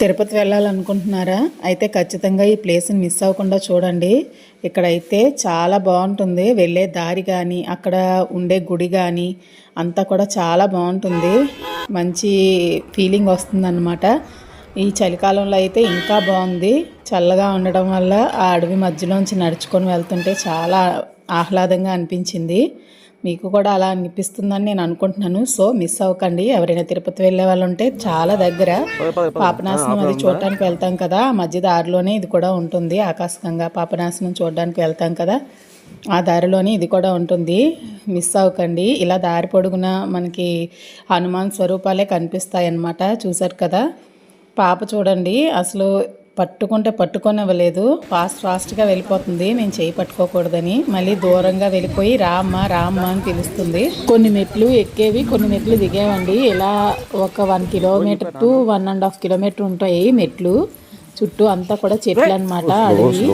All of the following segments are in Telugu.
తిరుపతి వెళ్ళాలనుకుంటున్నారా? అయితే ఖచ్చితంగా ఈ ప్లేస్ని మిస్ అవ్వకుండా చూడండి. ఇక్కడైతే చాలా బాగుంటుంది. వెళ్ళే దారి కానీ అక్కడ ఉండే గుడి కానీ అంతా కూడా చాలా బాగుంటుంది. మంచి ఫీలింగ్ వస్తుందన్నమాట. ఈ చలికాలంలో అయితే ఇంకా బాగుంది. చల్లగా ఉండడం వల్ల ఆ అడవి మధ్యలోంచి నడుచుకొని వెళ్తుంటే చాలా ఆహ్లాదంగా అనిపించింది. మీకు కూడా అలా అనిపిస్తుందని నేను అనుకుంటున్నాను. సో మిస్ అవ్వకండి. ఎవరైనా తిరుపతి వెళ్ళే వాళ్ళు ఉంటే చాలా దగ్గర. పాపనాశనం అది చూడటానికి వెళ్తాం కదా. ఆ మధ్య దారిలోనే ఇది కూడా ఉంటుంది. ఆకాశంగా పాపనాశనం చూడడానికి వెళ్తాం కదా. ఆ దారిలోనే ఇది కూడా ఉంటుంది. మిస్ అవ్వకండి. ఇలా దారి పొడుగున మనకి హనుమాన్ స్వరూపాలే కనిపిస్తాయి అన్నమాట చూసారు కదా? పాప చూడండి. అసలు పట్టుకుంటే పట్టుకొనివ్వలేదు. ఫాస్ట్ ఫాస్ట్గా వెళ్ళిపోతుంది. నేను చేయి పట్టుకోకూడదని. మళ్ళీ దూరంగా వెళ్ళిపోయి రామ్మ రామ్మ అని పిలుస్తుంది. కొన్ని మెట్లు ఎక్కేవి కొన్ని మెట్లు దిగేవండి. ఇలా ఒక one kilometre to one and half kilometre ఉంటాయి మెట్లు. చుట్టూ అంతా కూడా చెట్లు అనమాట అడవి.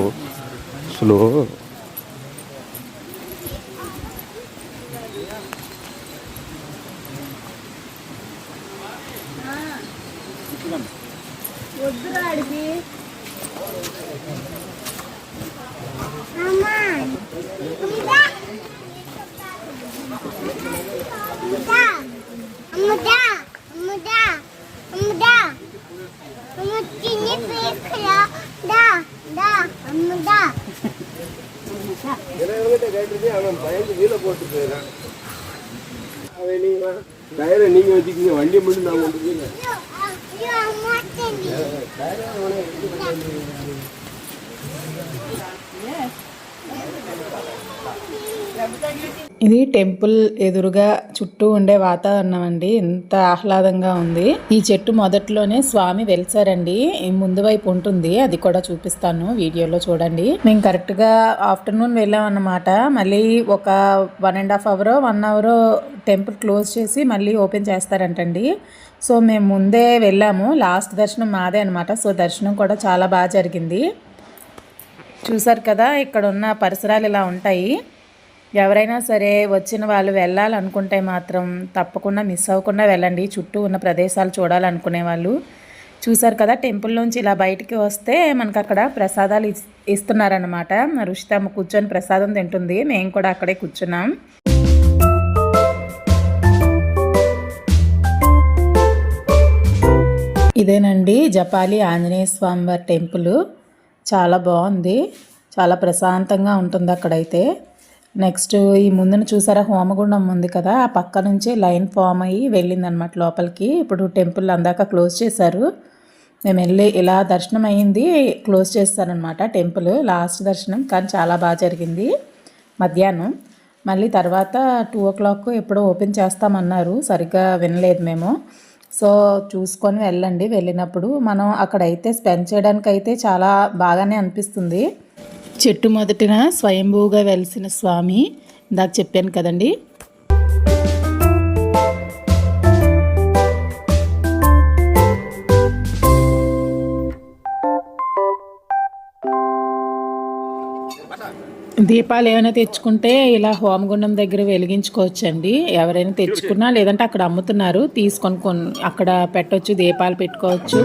స్లో అమ్ముదా అమ్ముదా అమ్ముతిని పీకరా దా దా అమ్ముదా நீங்க வச்சுக்கீங்க வண்டி மட்டும் நான் கொண்டு போய் అయ్యో అమ్ముతిని ఇది టెంపుల్ ఎదురుగా చుట్టూ ఉండే వాతావరణం అండి. ఎంత ఆహ్లాదంగా ఉంది. ఈ చెట్టు మొదట్లోనే స్వామి వెలిసారండి. ముందు వైపు ఉంటుంది. అది కూడా చూపిస్తాను వీడియోలో చూడండి. మేము కరెక్ట్గా ఆఫ్టర్నూన్ వెళ్ళాం అన్నమాట మళ్ళీ ఒక one and half hour one hour temple close చేసి మళ్ళీ ఓపెన్ చేస్తారంటండి. సో మేము ముందే వెళ్ళాము. లాస్ట్ దర్శనం మాదే అనమాట సో దర్శనం కూడా చాలా బాగా జరిగింది. చూసారు కదా ఇక్కడ ఉన్న పరిసరాలు ఇలా ఉంటాయి. ఎవరైనా సరే వచ్చిన వాళ్ళు వెళ్ళాలనుకుంటే మాత్రం తప్పకుండా మిస్ అవ్వకుండా వెళ్ళండి. చుట్టూ ఉన్న ప్రదేశాలు చూడాలనుకునే వాళ్ళు. చూసారు కదా టెంపుల్ నుంచి ఇలా బయటికి వస్తే మనకు అక్కడ ప్రసాదాలు ఇస్- రుషితమ్మ కూర్చొని ప్రసాదం తింటుంది. మేము కూడా అక్కడే కూర్చున్నాం. ఇదేనండి జపాలి ఆంజనేయ స్వామి వారి టెంపుల్. చాలా బాగుంది. చాలా ప్రశాంతంగా ఉంటుంది అక్కడైతే. నెక్స్ట్ ఈ ముందున చూసారా హోమగుండం ఉంది కదా? ఆ పక్క నుంచి లైన్ ఫామ్ అయ్యి వెళ్ళిందనమాట లోపలికి. ఇప్పుడు టెంపుల్ అందాక క్లోజ్ చేశారు. మేము వెళ్ళి ఇలా దర్శనం అయ్యింది క్లోజ్ చేస్తారనమాట టెంపుల్. లాస్ట్ దర్శనం కానీ చాలా బాగా జరిగింది మధ్యాహ్నం. మళ్ళీ తర్వాత టూ ఓ క్లాక్ ఎప్పుడో ఓపెన్ చేస్తామన్నారు. సరిగ్గా వినలేదు మేము. సో చూసుకొని వెళ్ళండి. వెళ్ళినప్పుడు మనం అక్కడైతే స్పెండ్ చేయడానికి అయితే చాలా బాగానే అనిపిస్తుంది. చెట్టు మొదటిన స్వయంభూగా వెలిసిన స్వామి ఇందాక చెప్పాను కదండి. దీపాలు ఏమైనా తెచ్చుకుంటే ఇలా హోమగుండం దగ్గర వెలిగించుకోవచ్చండి. ఎవరైనా తెచ్చుకున్నా లేదంటే అక్కడ అమ్ముతున్నారు. తీసుకొని అక్కడ పెట్టొచ్చు దీపాలు పెట్టుకోవచ్చు.